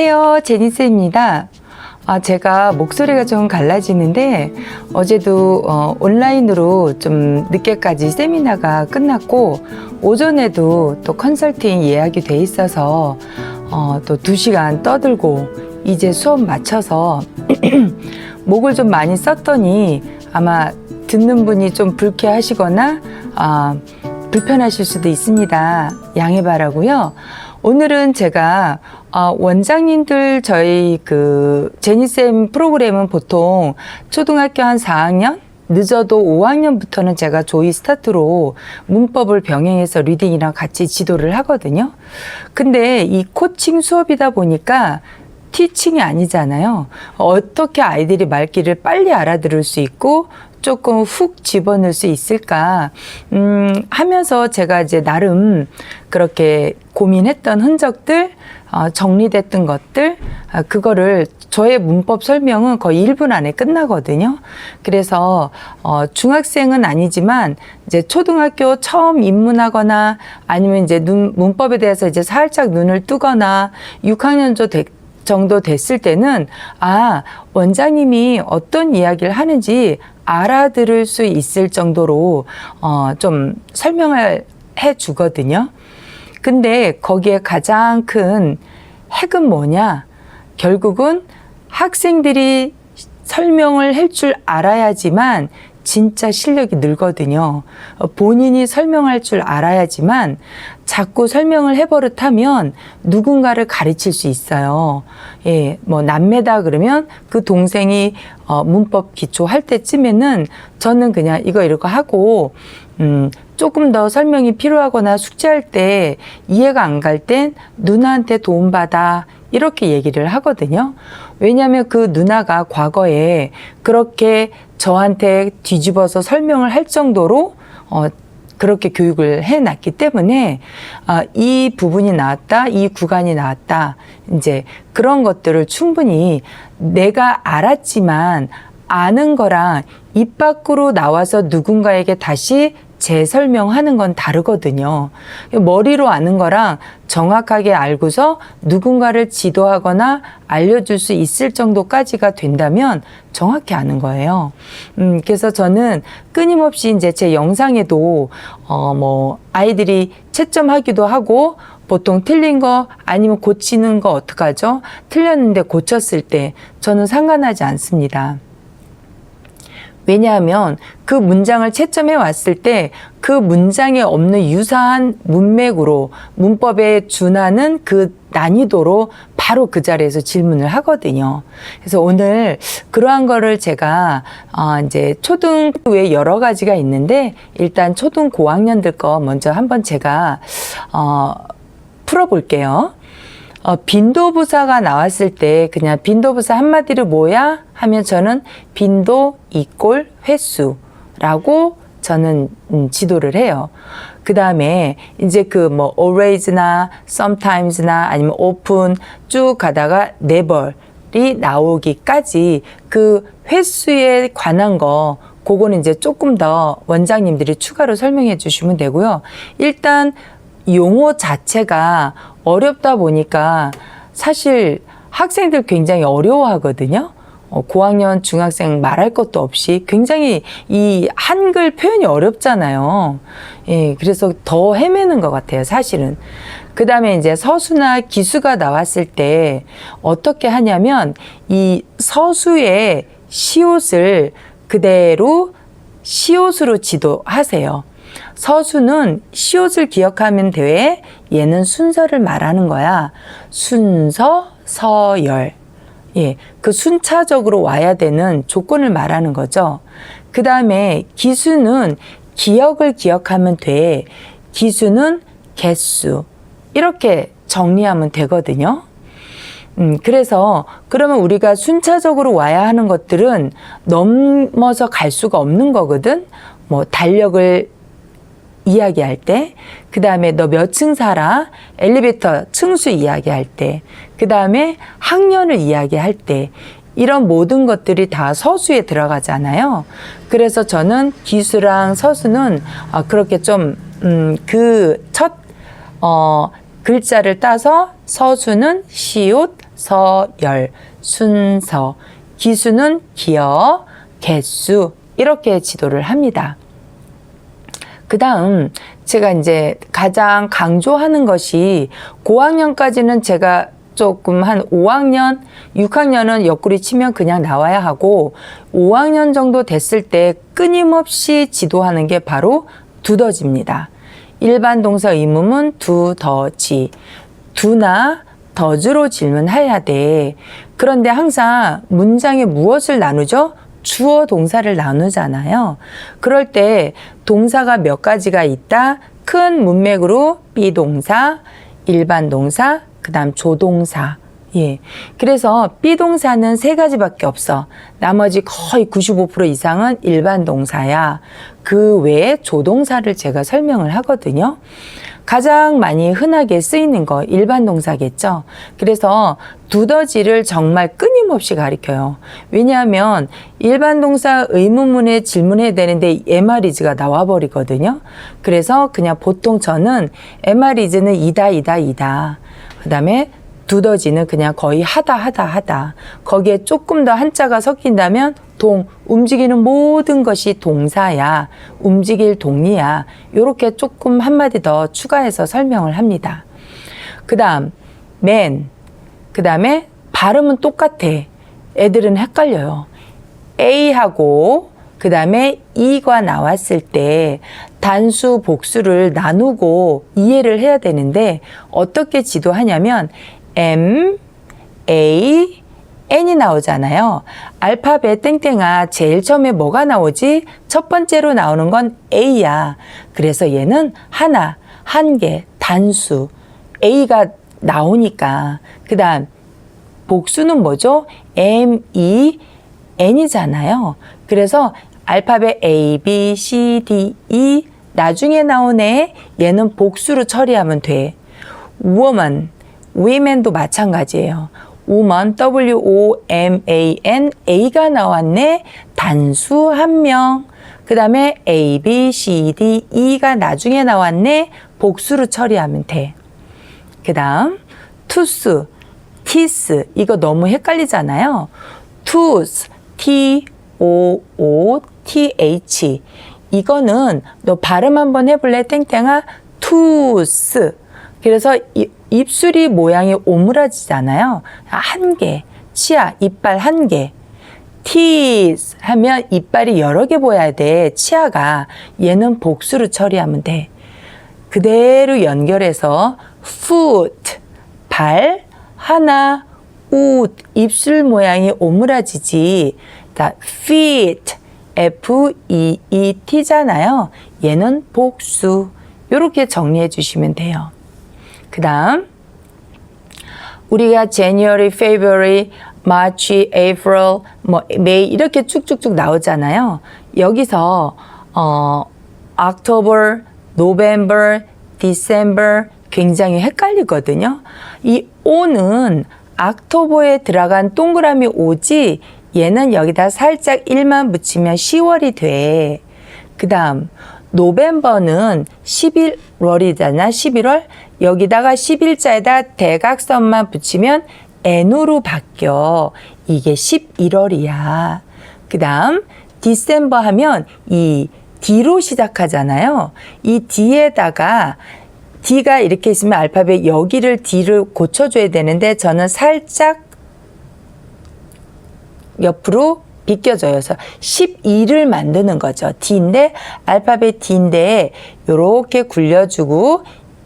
안녕하세요. 제니스입니다. 아, 제가 목소리가 좀 갈라지는데 어제도 어, 온라인으로 좀 늦게까지 세미나가 끝났고 오전에도 또 컨설팅 예약이 돼 있어서 어, 또두 시간 떠들고 이제 수업 마쳐서 목을 좀 많이 썼더니 아마 듣는 분이 좀 불쾌하시거나 아, 불편하실 수도 있습니다. 양해 바라고요. 오늘은 제가 어, 원장님들 저희 그 제니쌤 프로그램은 보통 초등학교 한 4학년 늦어도 5학년부터는 제가 조이 스타트로 문법을 병행해서 리딩이랑 같이 지도를 하거든요. 근데 이 코칭 수업이다 보니까 티칭이 아니잖아요. 어떻게 아이들이 말귀를 빨리 알아들을 수 있고 조금 훅 집어넣을 수 있을까, 음, 하면서 제가 이제 나름 그렇게 고민했던 흔적들, 어, 정리됐던 것들, 아, 그거를 저의 문법 설명은 거의 1분 안에 끝나거든요. 그래서, 어, 중학생은 아니지만 이제 초등학교 처음 입문하거나 아니면 이제 눈, 문법에 대해서 이제 살짝 눈을 뜨거나 6학년 조 되, 정도 됐을 때는 아 원장님이 어떤 이야기를 하는지 알아들을 수 있을 정도로 어, 좀 설명을 해 주거든요. 근데 거기에 가장 큰 핵은 뭐냐? 결국은 학생들이 설명을 할 줄 알아야지만 진짜 실력이 늘거든요. 어, 본인이 설명할 줄 알아야지만 자꾸 설명을 해버릇하면 누군가를 가르칠 수 있어요. 예, 뭐 남매다 그러면 그 동생이 어, 문법 기초 할 때쯤에는 저는 그냥 이거 이거 하고 음, 조금 더 설명이 필요하거나 숙제할 때 이해가 안 갈 땐 누나한테 도움받아 이렇게 얘기를 하거든요. 왜냐하면 그 누나가 과거에 그렇게 저한테 뒤집어서 설명을 할 정도로 어, 그렇게 교육을 해놨기 때문에 아, 이 부분이 나왔다, 이 구간이 나왔다, 이제 그런 것들을 충분히 내가 알았지만 아는 거랑 입 밖으로 나와서 누군가에게 다시 재설명하는 건 다르거든요. 머리로 아는 거랑 정확하게 알고서 누군가를 지도하거나 알려줄 수 있을 정도까지가 된다면 정확히 아는 거예요. 음, 그래서 저는 끊임없이 이제 제 영상에도, 어, 뭐, 아이들이 채점하기도 하고, 보통 틀린 거 아니면 고치는 거 어떡하죠? 틀렸는데 고쳤을 때 저는 상관하지 않습니다. 왜냐하면 그 문장을 채점해 왔을 때 그 문장에 없는 유사한 문맥으로 문법에 준하는 그 난이도로 바로 그 자리에서 질문을 하거든요. 그래서 오늘 그러한 거를 제가 어 이제 초등 외에 여러 가지가 있는데 일단 초등 고학년들 거 먼저 한번 제가 어 풀어볼게요. 어, 빈도부사가 나왔을 때 그냥 빈도부사 한마디로 뭐야 하면 저는 빈도 이꼴 횟수라고 저는 음, 지도를 해요. 그 다음에 이제 그 뭐 always나 sometimes나 아니면 often 쭉 가다가 never이 나오기까지 그 횟수에 관한 거 그거는 이제 조금 더 원장님들이 추가로 설명해 주시면 되고요. 일단 용어 자체가 어렵다 보니까 사실 학생들 굉장히 어려워하거든요. 어, 고학년 중학생 말할 것도 없이 굉장히 이 한글 표현이 어렵잖아요. 예, 그래서 더 헤매는 것 같아요, 사실은. 그 다음에 이제 서수나 기수가 나왔을 때 어떻게 하냐면 이 서수의 시옷을 그대로 시옷으로 지도하세요. 서수는 시옷을 기억하면 돼. 얘는 순서를 말하는 거야. 순서, 서열. 예, 그 순차적으로 와야 되는 조건을 말하는 거죠. 그 다음에 기수는 기억을 기억하면 돼. 기수는 개수. 이렇게 정리하면 되거든요. 음, 그래서 그러면 우리가 순차적으로 와야 하는 것들은 넘어서 갈 수가 없는 거거든. 뭐 달력을 이야기할 때, 그 다음에 너 몇 층 살아? 엘리베이터 층수 이야기할 때, 그 다음에 학년을 이야기할 때, 이런 모든 것들이 다 서수에 들어가잖아요. 그래서 저는 기수랑 서수는 아, 그렇게 좀, 음, 그 첫, 어, 글자를 따서 서수는 시옷, 서열, 순서, 기수는 기어, 개수 이렇게 지도를 합니다. 그 다음 제가 이제 가장 강조하는 것이 고학년까지는 제가 조금 한 5학년, 6학년은 옆구리 치면 그냥 나와야 하고 5학년 정도 됐을 때 끊임없이 지도하는 게 바로 두더지입니다. 일반 동사 의문문 두더지. 두나 더즈로 질문해야 돼. 그런데 항상 문장에 무엇을 나누죠? 주어 동사를 나누잖아요. 그럴 때 동사가 몇 가지가 있다. 큰 문맥으로 비동사, 일반 동사, 그다음 조동사. 예. 그래서 비동사는 세 가지밖에 없어. 나머지 거의 95% 이상은 일반 동사야. 그 외에 조동사를 제가 설명을 하거든요. 가장 많이 흔하게 쓰이는 거 일반 동사겠죠. 그래서 두더지를 정말 끊임없이 가리켜요. 왜냐하면 일반 동사 의문문에 질문해야 되는데 MR이즈가 나와 버리거든요. 그래서 그냥 보통 저는 MR이즈는 이다 이다 이다. 그 다음에 두더지는 그냥 거의 하다 하다 하다. 거기에 조금 더 한자가 섞인다면 동 움직이는 모든 것이 동사야. 움직일 동이야. 요렇게 조금 한마디 더 추가해서 설명을 합니다. 그 다음 man. 그다음에 발음은 똑같아. 애들은 헷갈려요. A하고 그 다음에 E가 나왔을 때 단수 복수를 나누고 이해를 해야 되는데 어떻게 지도하냐면 M A N이 나오잖아요. 알파벳 땡땡아 제일 처음에 뭐가 나오지? 첫 번째로 나오는 건 A야. 그래서 얘는 하나, 한 개, 단수. A가 나오니까. 그 다음, 복수는 뭐죠? M, E, N이잖아요. 그래서 알파벳 A, B, C, D, E 나중에 나오네. 얘는 복수로 처리하면 돼. woman, women도 마찬가지예요. woman, W-O-M-A-N, A가 나왔네. 단수 한 명. 그 다음에 A, B, C, D, E가 나중에 나왔네. 복수로 처리하면 돼. 그 다음, tooth, teeth. 이거 너무 헷갈리잖아요. tooth, T, O, O, T, H. 이거는 너 발음 한번 해볼래? 땡땡아, tooth. 그래서 이, 입술이 모양이 오므라지잖아요. 한 개, 치아, 이빨 한 개. teeth 하면 이빨이 여러 개 보여야 돼. 치아가. 얘는 복수로 처리하면 돼. 그대로 연결해서 foot, 발, 하나, 옷, 입술 모양이 오므라지지. 자, feet, F-E-E-T잖아요. 얘는 복수. 이렇게 정리해 주시면 돼요. 그 다음 우리가 January, February, March, April, 뭐 May 이렇게 쭉쭉쭉 나오잖아요. 여기서 어 October, November, December 굉장히 헷갈리거든요. 이 O는 악토버에 들어간 동그라미 오지 얘는 여기다 살짝 1만 붙이면 10월이 돼. 그 다음 노벤버는 11월이잖아. 11월. 여기다가 11자에다 대각선만 붙이면 N으로 바뀌어. 이게 11월이야. 그 다음 디셈버 하면 이 D로 시작하잖아요. 이 D에다가 D가 이렇게 있으면 알파벳 여기를 D를 고쳐줘야 되는데 저는 살짝 옆으로 비껴져요. 그래서 12를 만드는 거죠. D인데 알파벳 D인데 이렇게 굴려주고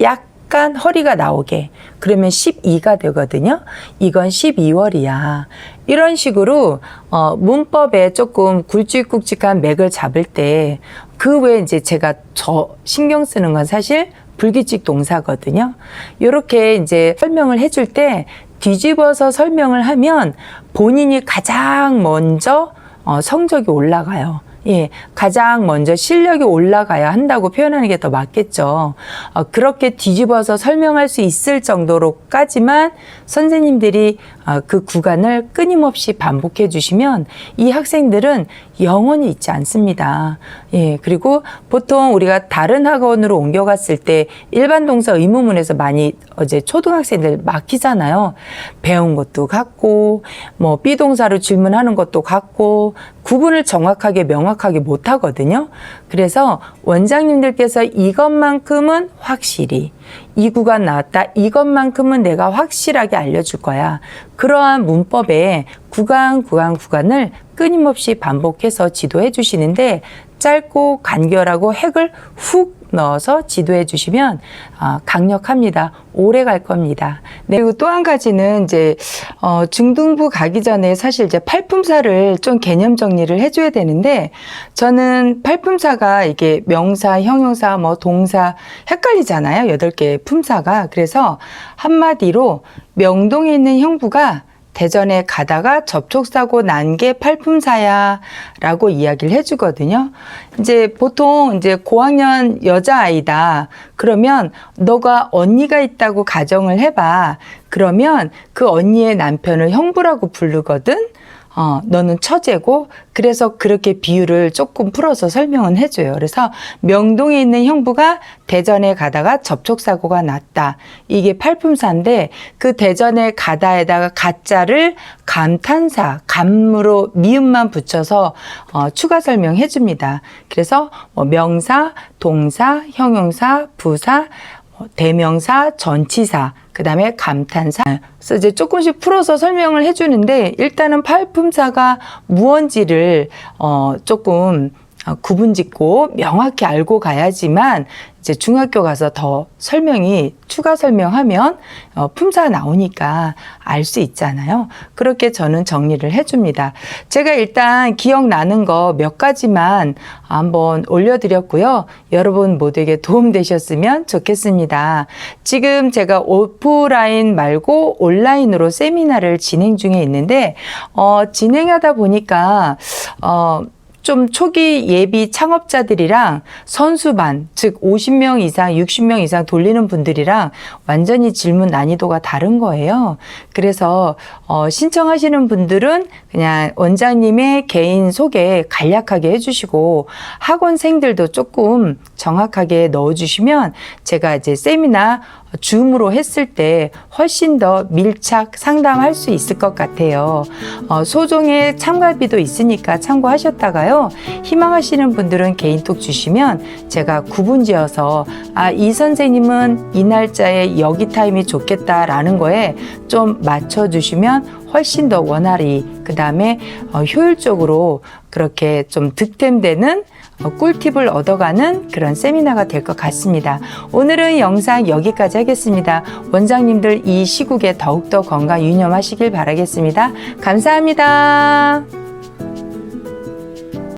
약 간 허리가 나오게 그러면 12가 되거든요. 이건 12월이야. 이런 식으로 어, 문법에 조금 굵직굵직한 맥을 잡을 때 그 외에 이제 제가 저 신경 쓰는 건 사실 불규칙 동사거든요. 이렇게 이제 설명을 해줄 때 뒤집어서 설명을 하면 본인이 가장 먼저 어, 성적이 올라가요. 예, 가장 먼저 실력이 올라가야 한다고 표현하는 게 더 맞겠죠. 어, 그렇게 뒤집어서 설명할 수 있을 정도로까지만 선생님들이 어, 그 구간을 끊임없이 반복해 주시면 이 학생들은 영원히 있지 않습니다. 예, 그리고 보통 우리가 다른 학원으로 옮겨갔을 때 일반 동사 의무문에서 많이 어제 초등학생들 막히잖아요. 배운 것도 같고, 뭐, 비동사로 질문하는 것도 같고, 구분을 정확하게 명확하게 못 하거든요. 그래서 원장님들께서 이것만큼은 확실히 이 구간 나왔다. 이것만큼은 내가 확실하게 알려줄 거야. 그러한 문법에 구간, 구간, 구간을 끊임없이 반복해서 지도해 주시는데 짧고 간결하고 핵을 훅 넣어서 지도해 주시면 아, 강력합니다. 오래 갈 겁니다. 네, 그리고 또 한 가지는 이제 어, 중등부 가기 전에 사실 이제 팔품사를 좀 개념 정리를 해줘야 되는데 저는 팔품사가 이게 명사, 형용사, 뭐 동사 헷갈리잖아요. 여덟 개 품사가 그래서 한마디로 명동에 있는 형부가 대전에 가다가 접촉사고 난 게 팔품사야 라고 이야기를 해주거든요. 이제 보통 이제 고학년 여자아이다. 그러면 너가 언니가 있다고 가정을 해봐. 그러면 그 언니의 남편을 형부라고 부르거든. 어, 너는 처제고, 그래서 그렇게 비유를 조금 풀어서 설명은 해줘요. 그래서 명동에 있는 형부가 대전에 가다가 접촉사고가 났다. 이게 팔품사인데, 그 대전에 가다에다가 가짜를 감탄사, 감으로 미음만 붙여서 어, 추가 설명해 줍니다. 그래서 뭐 명사, 동사, 형용사, 부사, 어, 대명사, 전치사, 그 다음에 감탄사. 그래서 이제 조금씩 풀어서 설명을 해주는데, 일단은 팔품사가 무언지를, 어, 조금, 어, 구분 짓고 명확히 알고 가야지만 이제 중학교 가서 더 설명이 추가 설명하면 어, 품사 나오니까 알 수 있잖아요. 그렇게 저는 정리를 해줍니다. 제가 일단 기억나는 거 몇 가지만 한번 올려드렸고요. 여러분 모두에게 도움되셨으면 좋겠습니다. 지금 제가 오프라인 말고 온라인으로 세미나를 진행 중에 있는데 어, 진행하다 보니까 어, 좀 초기 예비 창업자들이랑 선수반, 즉 50명 이상, 60명 이상 돌리는 분들이랑 완전히 질문 난이도가 다른 거예요. 그래서 어, 신청하시는 분들은 그냥 원장님의 개인 소개 간략하게 해주시고 학원생들도 조금 정확하게 넣어주시면 제가 이제 세미나 줌으로 했을 때 훨씬 더 밀착 상담할 수 있을 것 같아요. 어, 소정의 참가비도 있으니까 참고하셨다가요. 희망하시는 분들은 개인톡 주시면 제가 구분 지어서 아, 이 선생님은 이 날짜에 여기 타임이 좋겠다라는 거에 좀 맞춰주시면 훨씬 더 원활히 그 다음에 어, 효율적으로 그렇게 좀 득템되는 어, 꿀팁을 얻어가는 그런 세미나가 될 것 같습니다. 오늘은 영상 여기까지 하겠습니다. 원장님들 이 시국에 더욱더 건강 유념하시길 바라겠습니다. 감사합니다.